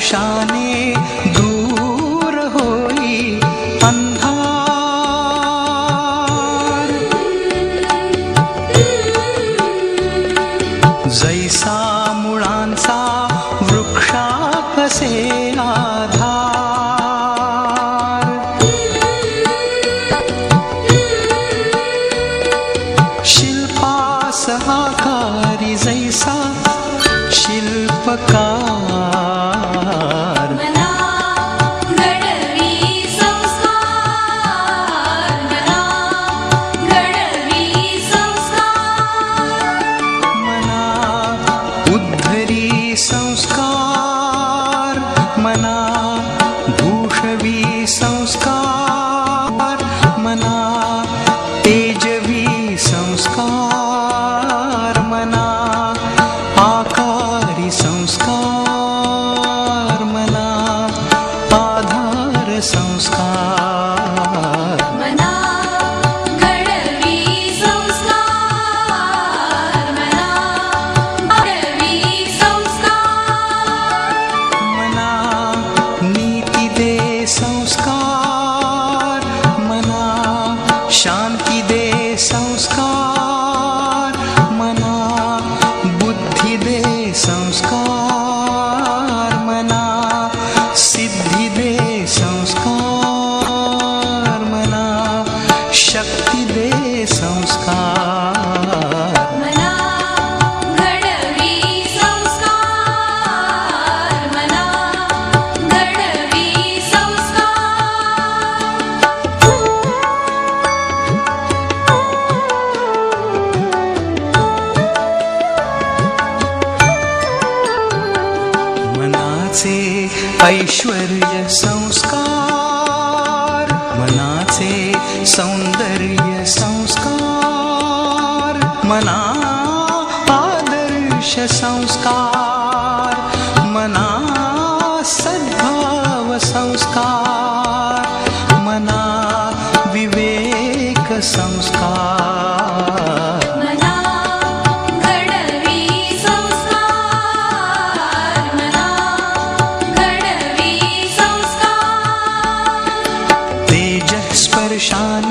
स्पर्शाने दूर होई अंधार। जैसा मुळांचा वृक्षा कसे आधार शिल्पास आकारी जैसा शिल्पकार मना शांती दे संस्कार मना बुद्धी दे संस्कार मना सिद्धी दे संस्कार मना शक्ती दे संस्कार। मनाचे ऐश्वर्य संस्कार मनाचे सौंदर्य संस्कार मना आदर्श संस्कार मना सद्भाव संस्कार मना विवेक संस्कार. शान